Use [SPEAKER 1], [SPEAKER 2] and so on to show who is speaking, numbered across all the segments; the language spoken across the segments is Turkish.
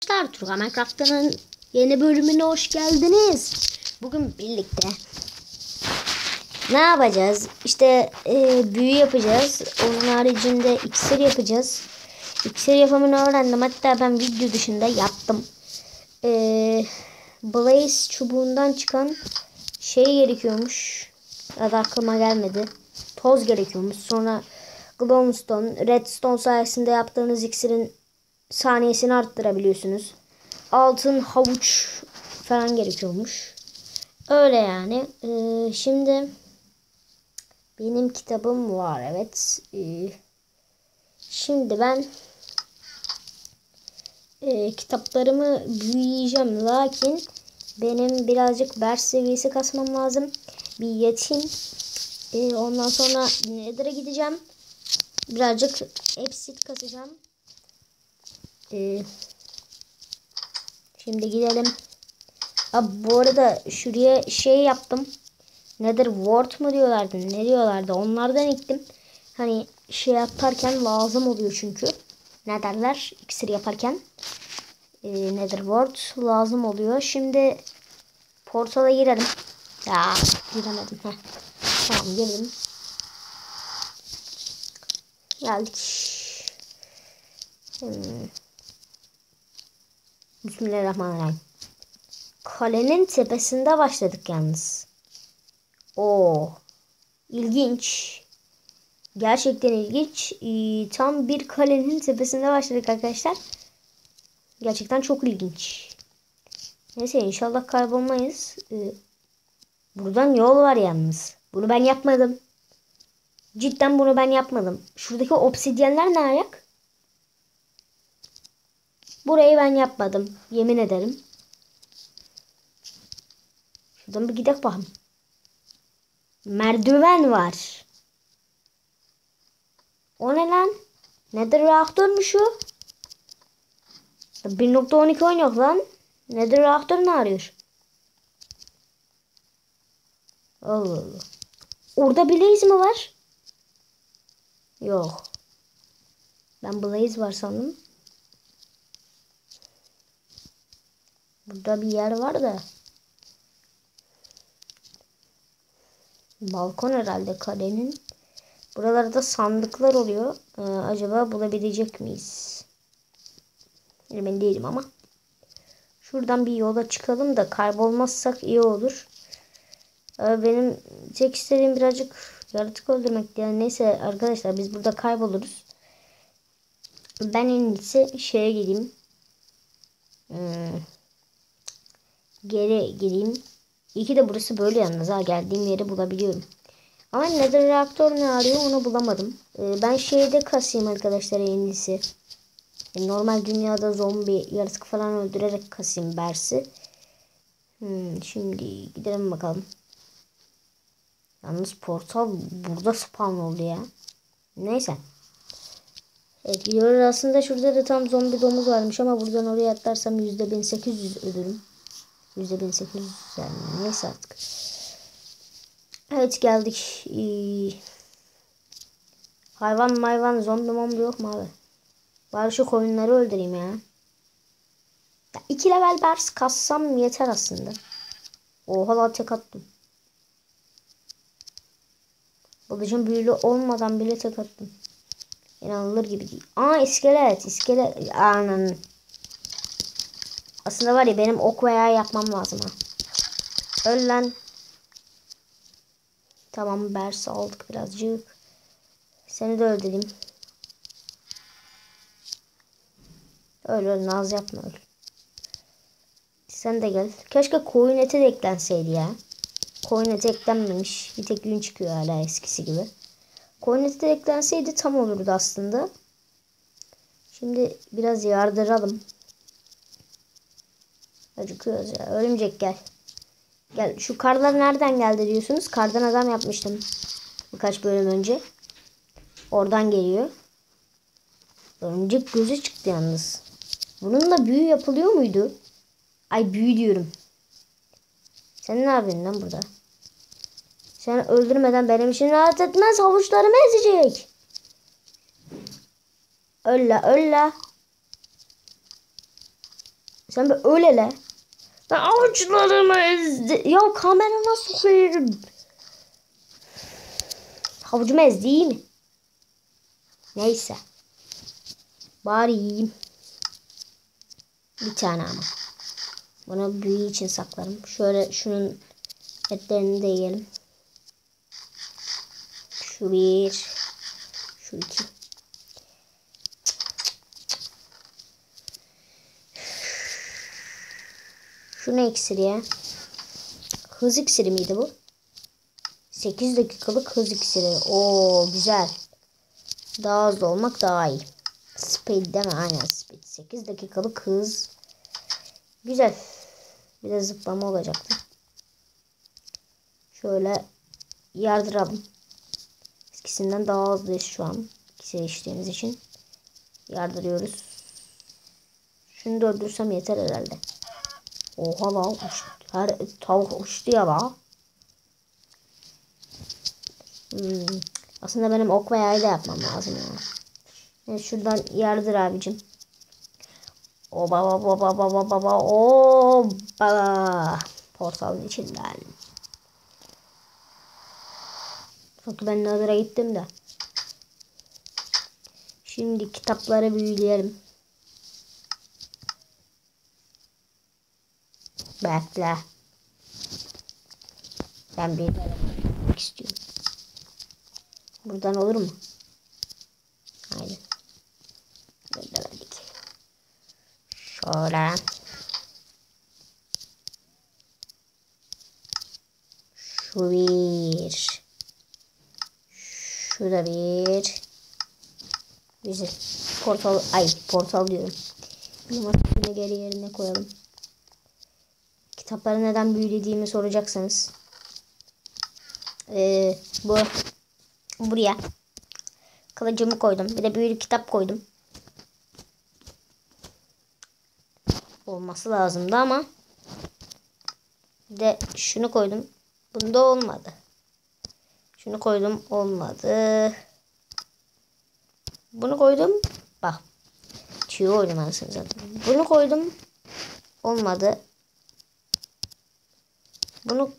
[SPEAKER 1] Arkadaşlar Turga Minecraft'ın yeni bölümüne hoş geldiniz. Bugün birlikte ne yapacağız? İşte e, büyü yapacağız. Onun haricinde iksir yapacağız. İksir yapımını öğrendim. Hatta ben video dışında yaptım. E, Blaze çubuğundan çıkan şey gerekiyormuş. Adı aklıma gelmedi. Toz gerekiyormuş. Sonra Glowstone, Redstone sayesinde yaptığınız iksirin saniyesini arttırabiliyorsunuz. Altın havuç falan gerekiyormuş. Öyle yani. Ee, şimdi benim kitabım var evet. Ee, şimdi ben e, kitaplarımı büyüyeceğim. Lakin benim birazcık ders seviyesi kasmam lazım. Bir yeteyim. Ee, ondan sonra Nether'a gideceğim. Birazcık Epsit kasacağım. Ee, şimdi gidelim. Abi bu arada şuraya şey yaptım. Nedir ward mu diyorlardı ne diyorlardı onlardan ektim. Hani şey yaparken lazım oluyor çünkü. Ne derler iksir yaparken. Ee, nedir ward lazım oluyor. Şimdi portala girelim. Ya giremedim. Heh. Tamam girdim. Geldik. Hmm. Bismillahirrahmanirrahim. Kalenin tepesinde başladık yalnız. O ilginç. Gerçekten ilginç. Ee, tam bir kalenin tepesinde başladık arkadaşlar. Gerçekten çok ilginç. Neyse inşallah kaybolmayız. Ee, buradan yol var yalnız. Bunu ben yapmadım. Cidden bunu ben yapmadım. Şuradaki obsidyenler ne ayak? Burayı ben yapmadım. Yemin ederim. Şuradan bir gidelim bakalım. Merdiven var. O ne lan? Nedir reaktörmüş o? 1.12 oynuyor lan. Nedir reaktör ne arıyor? Allah Allah. Orada Blaze mi var? Yok. Ben Blaze var sandım. Burada bir yer var da. Balkon herhalde kalenin. Buralarda sandıklar oluyor. Ee, acaba bulabilecek miyiz? Emin değilim ama. Şuradan bir yola çıkalım da kaybolmazsak iyi olur. Ee, benim tek istediğim birazcık yaratık öldürmekti. Yani neyse arkadaşlar biz burada kayboluruz. Ben en iyisi şeye gideyim. Hmm geri gireyim. İyi ki de burası böyle yalnız ha geldiğim yeri bulabiliyorum. Ama nether reaktör ne arıyor onu bulamadım. Ee, ben şeyde kasayım arkadaşlar en iyisi. Normal dünyada zombi yaratık falan öldürerek kasayım bersi. Hmm, şimdi gidelim bakalım. Yalnız portal burada spawn oldu ya. Neyse. Evet gidiyoruz aslında şurada da tam zombi domuz varmış ama buradan oraya atlarsam %1800 ölürüm. %1800 yani neyse artık. Evet geldik. Ee, hayvan mayvan zombi mombi yok mu abi? Bari şu koyunları öldüreyim ya. ya iki level bers kassam yeter aslında. Oha la tek attım. Babacım büyülü olmadan bile tek attım. İnanılır gibi değil. Aa iskelet iskelet. Ananın. Aslında var ya benim ok veya yapmam lazım ha. Öl lan. Tamam bers aldık birazcık. Seni de öldüreyim. Öl öl naz yapma öl. Sen de gel. Keşke koyun eti de eklenseydi ya. Koyun eti eklenmemiş. Bir tek gün çıkıyor hala eskisi gibi. Koyun eti de eklenseydi tam olurdu aslında. Şimdi biraz yardıralım. Acıkıyoruz ya. Örümcek gel. Gel. Şu karlar nereden geldi diyorsunuz. Kardan adam yapmıştım. Birkaç bölüm önce. Oradan geliyor. Örümcek gözü çıktı yalnız. Bununla büyü yapılıyor muydu? Ay büyü diyorum. Sen ne yapıyorsun lan burada? Sen öldürmeden benim için rahat etmez. Havuçlarımı ezecek. Ölla ölla. Sen bir öl hele. Ben avuçlarımı ezdi. Ya kamera nasıl koyarım? Havucumu ezdi iyi mi? Neyse. Bari yiyeyim. Bir tane ama. Bunu büyü için saklarım. Şöyle şunun etlerini de yiyelim. Şu bir. Şu iki. Şu ne iksiri ya? Hız iksiri miydi bu? 8 dakikalık hız iksiri. Oo güzel. Daha hızlı olmak daha iyi. Speed mi? Aynen speed. 8 dakikalık hız. Güzel. Bir de zıplama olacaktı. Şöyle yardıralım. Eskisinden daha hızlıyız şu an. İkisi içtiğimiz için. Yardırıyoruz. Şunu da öldürsem yeter herhalde. Oha la uçtu. Her tavuk uçtu ya la. Hmm. Aslında benim ok ve yayla yapmam lazım ya. Evet, şuradan yardır abicim. O baba baba baba baba o baba. Portalın içinden. Çünkü ben Nazır'a gittim de. Şimdi kitapları büyüleyelim. Bekle. Ben bir bakmak istiyorum. Buradan olur mu? Aynen. Gönderdik. Şöyle. Şu bir. Şu da bir. Güzel. Portal, ay portal diyorum. Numarasını geri yerine koyalım. Kitapları neden büyülediğimi soracaksanız. Ee, bu buraya kılıcımı koydum. Bir de büyülü kitap koydum. Olması lazımdı ama bir de şunu koydum. Bunda olmadı. Şunu koydum olmadı. Bunu koydum. Bak. Tüy koydum anasını zaten. Bunu koydum. Olmadı. Bunu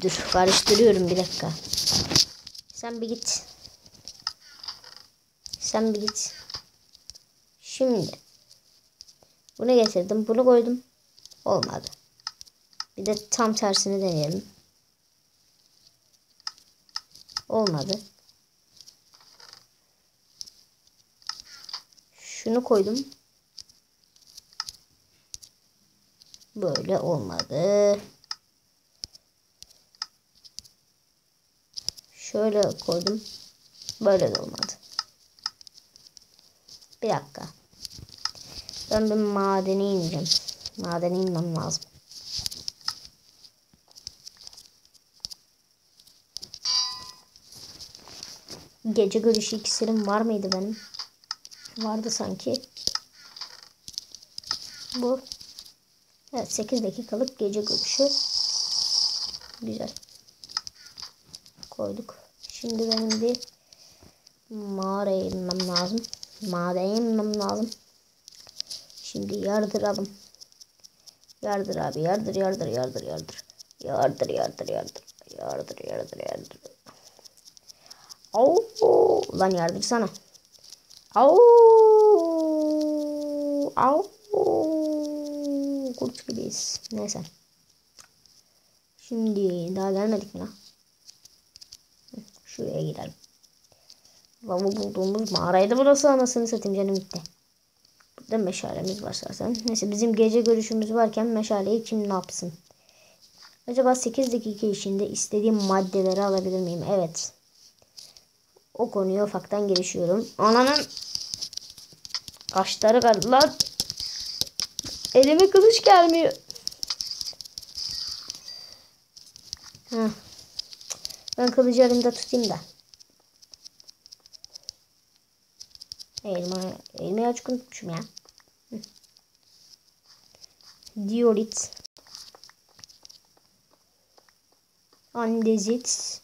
[SPEAKER 1] dur karıştırıyorum bir dakika. Sen bir git. Sen bir git. Şimdi bunu getirdim. Bunu koydum. Olmadı. Bir de tam tersini deneyelim. Olmadı. Şunu koydum. Böyle olmadı. Şöyle koydum. Böyle de olmadı. Bir dakika. Ben bir madene ineceğim. Madene inmem lazım. Gece görüşü iksirim var mıydı benim? Vardı sanki. Bu. Evet 8 dakikalık gece görüşü. Güzel. Koyduk. Şimdi benim bir mağaraya inmem lazım. Mağaraya inmem lazım. Şimdi yardıralım. Yardır abi yardır yardır yardır yardır. Yardır yardır yardır. Yardır yardır yardır. Au lan yardırsana. Au au kurt gibiyiz. Neyse. Şimdi daha gelmedik mi lan? Şuraya girelim. Lavabo bulduğumuz mağaraydı burası anasını satayım canım gitti. Burada meşalemiz var zaten. Neyse bizim gece görüşümüz varken meşaleyi kim ne yapsın? Acaba 8 dakika içinde istediğim maddeleri alabilir miyim? Evet. O konuya ufaktan girişiyorum. Ananın kaşları kaldı lan. Elime kılıç gelmiyor. Heh. Ben kılıcı elimde tutayım da. Elma, elmayı açık unutmuşum ya. Hı. Diorit. Andezit.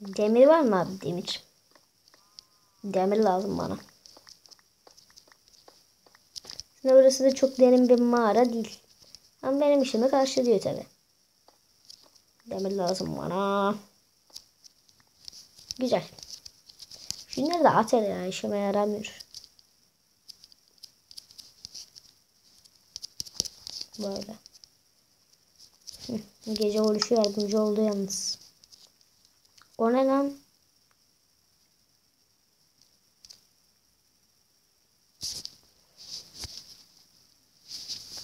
[SPEAKER 1] Demir var mı abi demir? Demir lazım bana. Ve burası da çok derin bir mağara değil. Ama benim işimi karşılıyor tabi. Demir lazım bana. Güzel. Şunları da at hele ya işime yaramıyor. Böyle. Gece oluşu yardımcı oldu yalnız. O ne lan?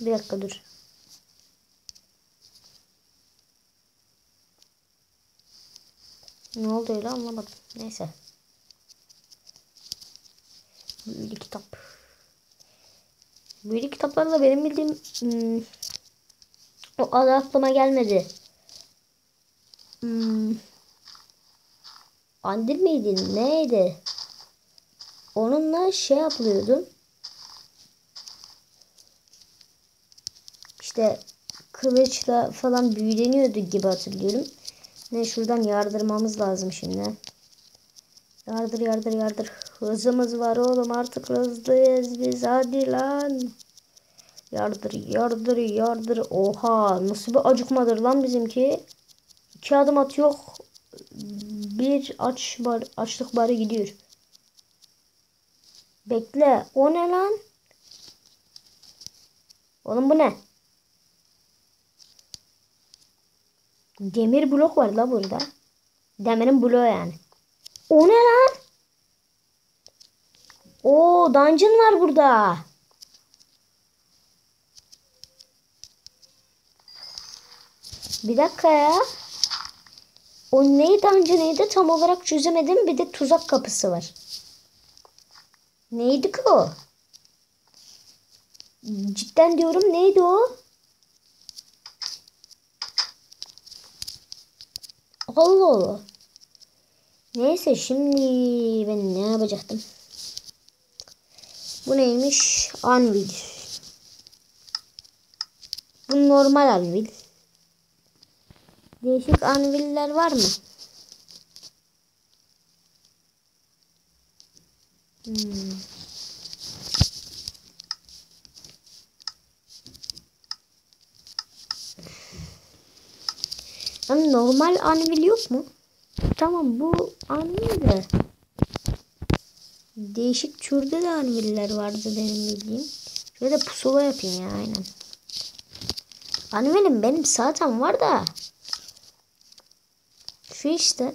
[SPEAKER 1] Bir dakika dur. Ne oldu öyle anlamadım. Neyse. Büyülü kitap. Büyülü kitaplarla benim bildiğim hmm, o adı aklıma gelmedi. Hmm, Andil miydi? Neydi? Onunla şey yapılıyordu. İşte kılıçla falan büyüleniyordu gibi hatırlıyorum. Ne şuradan yardırmamız lazım şimdi. Yardır yardır yardır. Hızımız var oğlum artık hızlıyız biz hadi lan. Yardır yardır yardır. Oha nasıl bir acıkmadır lan bizimki. İki adım at yok. Bir aç bar, açlık barı gidiyor. Bekle. O ne lan? Oğlum bu ne? Demir blok var la burada. Demirin bloğu yani. O ne lan? O dungeon var burada. Bir dakika ya. O neydi dungeon'ıydı tam olarak çözemedim. Bir de tuzak kapısı var. Neydi ki o? Cidden diyorum neydi o? Allah Allah. Neyse şimdi ben ne yapacaktım? Bu neymiş? Anvil. Bu normal anvil. Değişik anviller var mı? Hmm. Yani normal anvil yok mu? Tamam bu anvil de. Değişik türde de anviller vardı benim bildiğim. Şöyle pusula yapayım ya aynen. Anvilim benim zaten var da. Şu işte.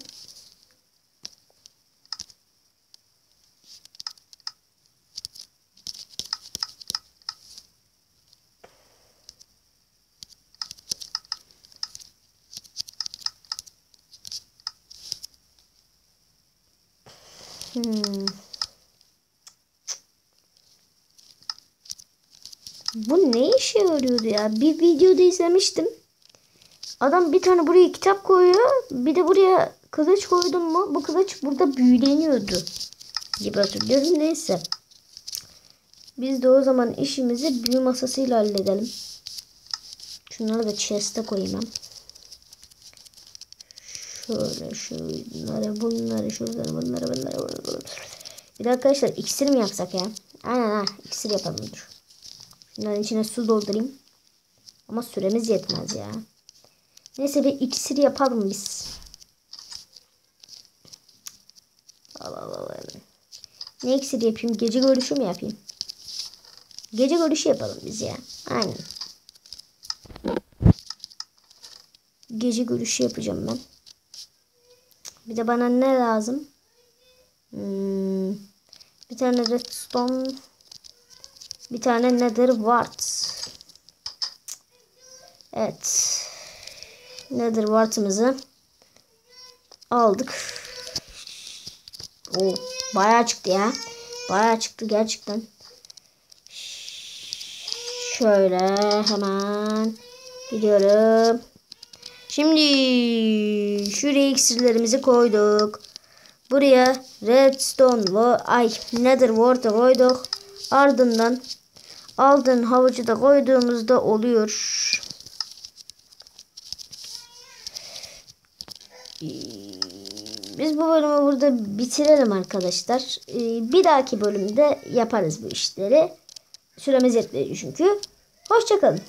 [SPEAKER 1] Bu ne işe yarıyordu ya? Bir videoda izlemiştim. Adam bir tane buraya kitap koyuyor. Bir de buraya kılıç koydum mu? Bu kılıç burada büyüleniyordu. Gibi hatırlıyorum. Neyse. Biz de o zaman işimizi büyü masasıyla halledelim. Şunları da chest'e koyayım. Şöyle şunları bunları şunları bunları bunları bunları. Bir de arkadaşlar iksir mi yapsak ya? Aynen ha iksir yapalım dur. Şunların içine su doldurayım. Ama süremiz yetmez ya. Neyse bir iksir yapalım biz. Allah Allah Allah. Ne iksir yapayım? Gece görüşü mü yapayım? Gece görüşü yapalım biz ya. Aynen. Gece görüşü yapacağım ben. Bir de bana ne lazım? Hmm, bir tane redstone. Bir tane nether wart. Evet. Nether wart'ımızı aldık. O bayağı çıktı ya. Bayağı çıktı gerçekten. Şöyle hemen gidiyorum. Şimdi şuraya iksirlerimizi koyduk. Buraya redstone ay nether water koyduk. Ardından altın havucu da koyduğumuzda oluyor. Biz bu bölümü burada bitirelim arkadaşlar. Bir dahaki bölümde yaparız bu işleri. Süremiz yetmedi çünkü. Hoşçakalın.